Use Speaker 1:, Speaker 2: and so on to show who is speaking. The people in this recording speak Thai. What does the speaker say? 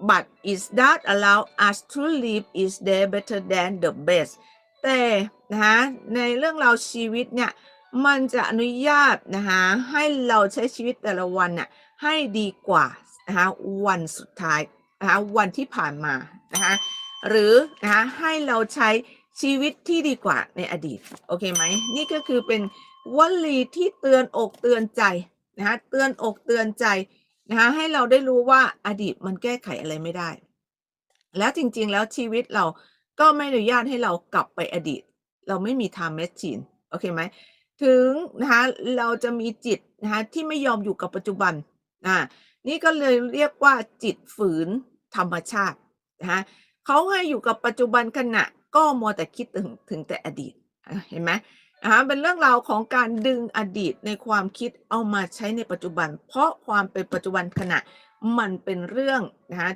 Speaker 1: but is that allow us to live is there better than the best แต่นะคะในเรื่องราวชีวิตเนี่ยมันจะอนุญาตนะคะให้เราใช้ชีวิตแต่ละวันน่ะให้ดีกว่านะคะวันสุดท้ายนะคะวันที่ผ่านมานะคะหรือนะคะให้เราใช้ชีวิตที่ดีกว่าในอดีตโอเคไหมนี่ก็คือเป็นวลีที่เตือนอกเตือนใจนะคะเตือนอกเตือนใจ นะคะให้เราได้รู้ว่าอดีตมันแก้ไขอะไรไม่ได้ แล้วจริงๆแล้วชีวิตเราก็ไม่อนุญาตให้เรากลับไปอดีต เราไม่มี time machine โอเคไหมถึงนะคะเราจะมีจิตนะคะที่ไม่ยอมอยู่กับปัจจุบันอ่านี่ก็เลยเรียกว่าจิตฝืนธรรมชาตินะคะเขาให้อยู่กับปัจจุบันขณะก็มัวแต่คิดถึงถึงแต่อดีตเห็นไหม นะคะเป็นเรื่องราวของการดึงอดีตในความคิดเอามาใช้ในปัจจุบัน เพราะความเป็นปัจจุบันขณะมันเป็นเรื่องนะคะ